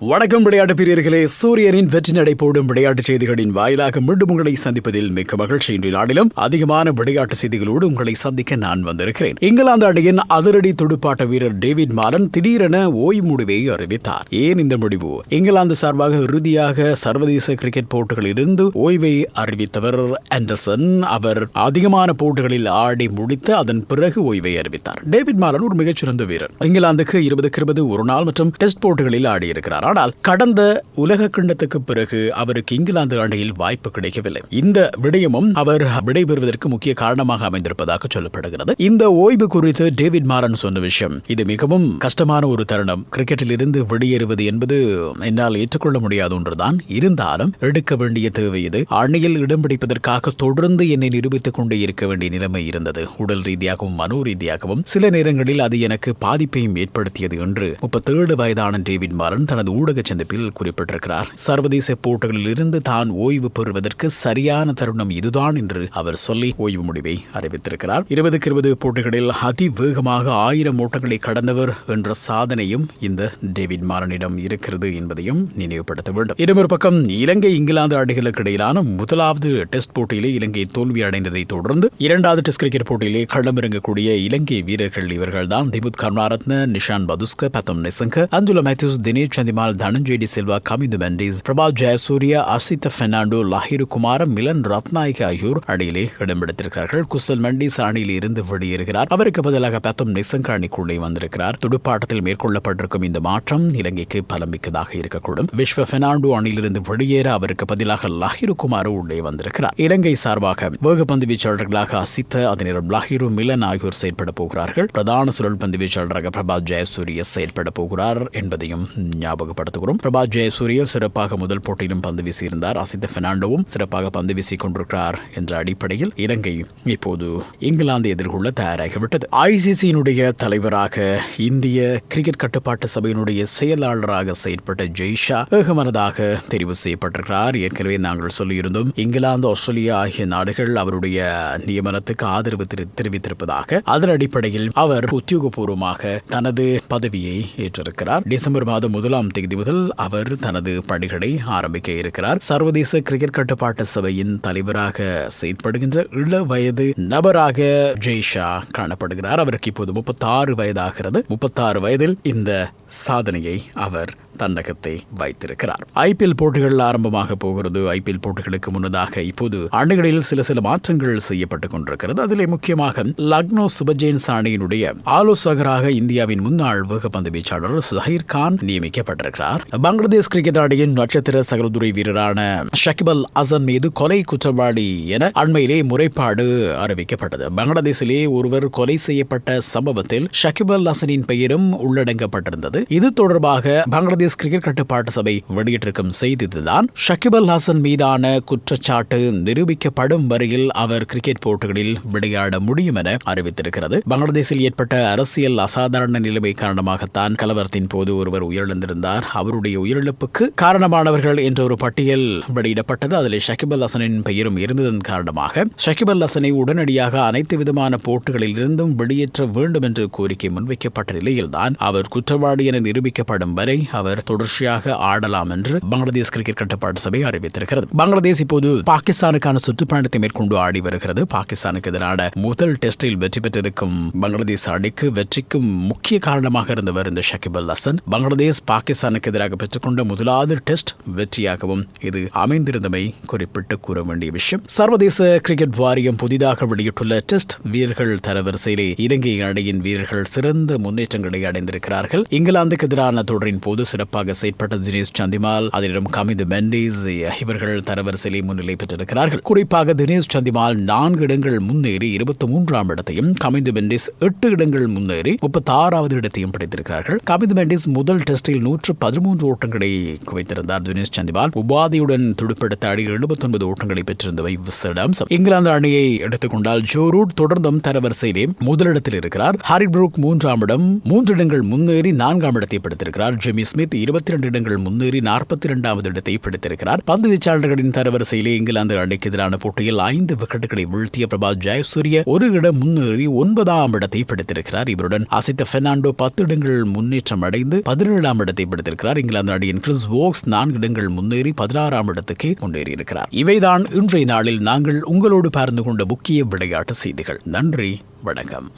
வணக்கம் விளையாட்டு பிரியர்களே. சூரியனின் வெற்றி நடை போடும் விளையாட்டு செய்திகளின் வாயிலாக மீண்டும் உங்களை சந்திப்பதில் மிக்க மகிழ்ச்சி. இன்று நாளிலும் அதிகமான விளையாட்டு செய்திகளோடு உங்களை சந்திக்க நான் வந்திருக்கிறேன். இங்கிலாந்து அணியின் அதிரடி துடுப்பாட்ட வீரர் டேவிட் மாலன் திடீரென ஓய்வு முடிவை அறிவித்தார். ஏன் இந்த முடிவு? இங்கிலாந்து சார்பாக இறுதியாக சர்வதேச கிரிக்கெட் போட்டிகளிலிருந்து ஓய்வை அறிவித்தவர் ஆண்டர்சன். அவர் அதிகமான போட்டிகளில் ஆடி முடித்து அதன் பிறகு ஓய்வை அறிவித்தார். டேவிட் மாலன் ஒரு மிகச்சிறந்த வீரர். இங்கிலாந்துக்கு இருபதுக்கு இருபது ஒரு நாள் மற்றும் டெஸ்ட் போட்டிகளில் ஆடியிருக்கிறார். ஆனால் கடந்த உலக கிண்ணத்துக்கு பிறகு அவருக்கு இங்கிலாந்து அணியில் வாய்ப்பு கிடைக்கவில்லை. இந்த விடயமும் அவர் விடைபெறுவதற்கு முக்கிய காரணமாக அமைந்திருப்பதாக சொல்லப்படுகிறது. இந்த ஓய்வு குறித்து டேவிட் மாரன் சொன்ன விஷயம் இது மிகவும் கஷ்டமான ஒரு தருணம். கிரிக்கெட்டில் இருந்து வெளியேறுவது என்பது என்னால் ஏற்றுக்கொள்ள முடியாத ஒன்றுதான். இருந்தாலும் எடுக்க வேண்டிய தேவை இது. அணியில் இடம் பிடிப்பதற்காக தொடர்ந்து என்னை நிரூபித்துக் கொண்டே இருக்க வேண்டிய நிலைமை இருந்தது. உடல் ரீதியாகவும் மனோ ரீதியாகவும் சில நேரங்களில் அது எனக்கு பாதிப்பையும் ஏற்படுத்தியது என்று முப்பத்தேழு வயதான டேவிட் மாரன் தனது ஊடக சந்திப்பில் குறிப்பிட்டிருக்கிறார். சர்வதேச போட்டிகளில் இருந்து தான் ஓய்வு பெறுவதற்கு சரியான தருணம் இதுதான் என்று அவர் சொல்லி ஓய்வு முடிவை அறிவித்திருக்கிறார். இருபதுக்கு இருபது போட்டிகளில் அதிவேகமாக ஆயிரம் ஓட்டங்களை கடந்தவர் என்ற சாதனையும் இந்த டேவிட் மாரனிடம் இருக்கிறது என்பதையும் நினைவுபடுத்த வேண்டும். இருமொரு பக்கம் இலங்கை இங்கிலாந்து அணிகளுக்கு இடையிலான முதலாவது டெஸ்ட் போட்டியிலே இலங்கை தோல்வி அடைந்ததை தொடர்ந்து இரண்டாவது டெஸ்ட் கிரிக்கெட் போட்டியிலே களமிறங்கக்கூடிய இலங்கை வீரர்கள் இவர்கள்தான். திமுத் கருணாரத்ன நிஷான் பதுஸ்க பத்தம் நிசங்க அஞ்சுல மேத்யூஸ் தினேஷ் சந்திமா தனஞ்சய் தனஞ்செடி சில்வா கமிது மெண்டிஸ் பிரபா ஜெயசூர்யா அசித்த பெர்னாண்டோ லாஹிரு குமார் மிலன் ரத்நாயக் ஆகியோர் அணியிலே இடம்பெடுத்திருக்கிறார்கள் குசல் மெண்டிஸ் அணியில் இருந்து வெளியேறுகிறார். அவருக்கு பதிலாக பத்தம் நிசங்க அணிக்குள்ளே வந்திருக்கிறார். துடுப்பாட்டத்தில் மேற்கொள்ளப்பட்டிருக்கும் இந்த மாற்றம் இலங்கைக்கு பலமிக்கதாக இருக்கக்கூடும். விஸ்வ பெர்னாண்டோ அணியிலிருந்து வெளியேற அவருக்கு பதிலாக லாஹிரு குமார் உள்ளே வந்திருக்கிறார். இலங்கை சார்பாக வேகப்பந்து வீச்சாளர்களாக அசித்த அதே நேரம் லாஹிரு மிலன் ஆகியோர் செயல்பட போகிறார்கள். பிரதான சுழல் பந்து வீச்சாளராக பிரபா ஜெயசூரிய செயல்பட போகிறார் என்பதையும் ஞாபகம் ஞாபகப்படுத்துகிறோம் பிரபா ஜெயசூரிய சிறப்பாக முதல் போட்டியிலும் பந்து வீசியிருந்தார். அசித்த பெர்னாண்டோவும் சிறப்பாக பந்து வீசிக் கொண்டிருக்கிறார் என்ற அடிப்படையில் இலங்கை இப்போது இங்கிலாந்து எதிர்கொள்ள தயாராகிவிட்டது ஐசிசியினுடைய தலைவராக இந்திய கிரிக்கெட் கட்டுப்பாட்டு சபையினுடைய செயலாளராக செயற்பட்ட ஜெய்ஷா ஏகமனதாக தெரிவு செய்யப்பட்டிருக்கிறார். ஏற்கனவே நாங்கள் சொல்லியிருந்தோம் இங்கிலாந்து ஆஸ்திரேலியா ஆகிய நாடுகள் அவருடைய நியமனத்துக்கு ஆதரவு தெரிவித்திருப்பதாக. அதன் அடிப்படையில் அவர் உத்தியோகபூர்வமாக தனது பதவியை ஏற்றிருக்கிறார். டிசம்பர் மாதம் முதலாம் தேதி முதல் அவர் தனது பணிகளை ஆரம்பிக்க இருக்கிறார். சர்வதேச கிரிக்கெட் கட்டுப்பாட்டு சபையின் தலைவராக செயற்படுகின்ற இள வயது நபராக ஜெய்ஷா காணப்படுகிறார். அவருக்கு இப்போது முப்பத்தாறு வயதாகிறது. முப்பத்தாறு வயதில் இந்த சாதனையை அவர் தன்னகத்தை வைத்திருக்கிறார். ஐபிஎல் போட்டிகள் ஆரம்பமாக போகிறது. ஐபிஎல் போட்டிகளுக்கு முன்னதாக இப்போது அணிகளில் சில சில மாற்றங்கள் செய்யப்பட்டுக் கொண்டிருக்கிறது. அதிலே முக்கியமாக லக்னோ சுபஜெயின்ஸ் அணியினுடைய ஆலோசகராக இந்தியாவின் முன்னாள் வேகப்பந்து வீச்சாளர் ஜஹீர் கான் நியமிக்கப்பட்டிருக்கிறார். பங்களாதேஷ் கிரிக்கெட் அணியின் நட்சத்திர சகலதுறை வீரரான ஷகிபல் அசன் மீது கொலை குற்றவாளி என அண்மையிலே முறைப்பாடு அறிவிக்கப்பட்டது. பங்களாதேஷிலே ஒருவர் கொலை செய்யப்பட்ட சம்பவத்தில் ஷகிபல் ஹசனின் பெயரும் உள்ளடங்கப்பட்டிருந்தது. இது தொடர்பாக பங்களாதேஷ் கிரிக்கெட் கட்டுப்பாட்டு சபை வெளியிட்டிருக்கும் செய்தி இதுதான் ஷகிபல் ஹாசன் மீதான குற்றச்சாட்டு நிரூபிக்கப்படும் வரையில் அவர் கிரிக்கெட் போட்டிகளில் விளையாட முடியும் என அறிவித்திருக்கிறது. பங்களாதேஷில் ஏற்பட்ட அரசியல் அசாதாரண நிலைமை காரணமாகத்தான் கலவரத்தின் போது ஒருவர் உயிரிழந்திருந்தார். அவருடைய உயிரிழப்புக்கு காரணமானவர்கள் என்ற ஒரு பட்டியல் வெளியிடப்பட்டது. அதில் ஷகிபல் ஹசனின் பெயரும் இருந்ததன் காரணமாக ஷகிபல் ஹசனை உடனடியாக அனைத்து விதமான போட்டிகளில் இருந்தும் வெளியேற்ற வேண்டும் என்று கோரிக்கை முன்வைக்கப்பட்ட நிலையில்தான் அவர் குற்றவாளி என நிரூபிக்கப்படும் வரை அவர் தொடர்ச்சியாக ஆடலாம் என்று பங்களாதேஷ் கிரிக்கெட் கட்டுப்பாட்டு சபை அறிவித்திருக்கிறது. பங்களாதேஷ் இப்போது பாகிஸ்தானுக்கான சுற்றுப்பயணத்தை மேற்கொண்டு ஆடி வருகிறது. பாகிஸ்தானுக்கு எதிரான முதல் டெஸ்டில் வெற்றி பெற்றிருக்கும் பங்களாதேஷ் அணிக்கு வெற்றிக்கு முக்கிய காரணமாக இருந்தவர் இந்த ஷகிபுல் ஹசன் பங்களாதேஷ் பாகிஸ்தானுக்கு எதிராக பெற்றுக்கொண்ட முதலாவது டெஸ்ட் வெற்றியாகவும் இது அமைந்திருந்தமை குறிப்பிட்டு கூற வேண்டிய விஷயம். சர்வதேச கிரிக்கெட் வாரியம் புதிதாக வெளியிட்டுள்ள டெஸ்ட் வீரர்கள் தரவரிசையிலே இலங்கை அணியின் வீரர்கள் சிறந்த முன்னேற்றங்களை அடைந்திருக்கிறார்கள். இங்கிலாந்துக்கு எதிரான தொடரின் போது சிறப்பாக செயற்பட்ட தினேஷ் சந்திமால் அதிலும் கமிது மெண்டிஸ் இவர்கள் தரவரிசையிலே முன்னிலை பெற்றிருக்கிறார்கள். குறிப்பாக தினேஷ் சந்திமால் நான்கு இடங்கள் முன்னேறி இருபத்தி மூன்றாம் இடத்தையும் கமிது மெண்டிஸ் எட்டு இடங்கள் முன்னேறி முப்பத்தி ஆறாவது இடத்தையும் பிடித்திருக்கிறார்கள். கமிது மெண்டிஸ் முதல் டெஸ்டில் நூற்று பதிமூன்று ஓட்டங்களை குவைத்திருந்தார் தினேஷ் சந்திமால். உபாதியுடன் துடுப்பெடுத்த அணி எழுபத்தி ஒன்பது ஓட்டங்களை பெற்றிருந்தவை விசேட இங்கிலாந்து அணியை எடுத்துக்கொண்டால் ஜோ ரூட் தொடர்ந்தும் தரவரிசையிலே முதலிடத்தில் இருக்கிறார். ஹாரி புரூக் மூன்றாம் இடம் மூன்று இடங்கள் முன்னேறி நான்காம் இடத்தை பிடித்திருக்கிறார். ஜிமி ஸ்மித் வைத்து இருபத்தி ரெண்டு இடங்கள் முன்னேறி நாற்பத்தி இரண்டாவது இடத்தை பிடித்திருக்கிறார். பந்து வீச்சாளர்களின் தரவரிசையிலே இங்கிலாந்து அணிக்கு எதிரான போட்டியில் ஐந்து விக்கெட்டுகளை வீழ்த்திய பிரபா ஜெயசூரிய ஒரு இடம் முன்னேறி ஒன்பதாம் இடத்தை பிடித்திருக்கிறார். இவருடன் அசித்த பெர்னாண்டோ பத்து இடங்கள் முன்னேற்றம் அடைந்து பதினேழாம் இடத்தை பிடித்திருக்கிறார். இங்கிலாந்து அணியின் கிறிஸ் வோக்ஸ் நான்கு இடங்கள் முன்னேறி பதினாறாம் இடத்துக்கு முன்னேறியிருக்கிறார். இவைதான் இன்றைய நாளில் நாங்கள் உங்களோடு பார்ந்து கொண்ட முக்கிய விளையாட்டு செய்திகள். நன்றி வணக்கம்.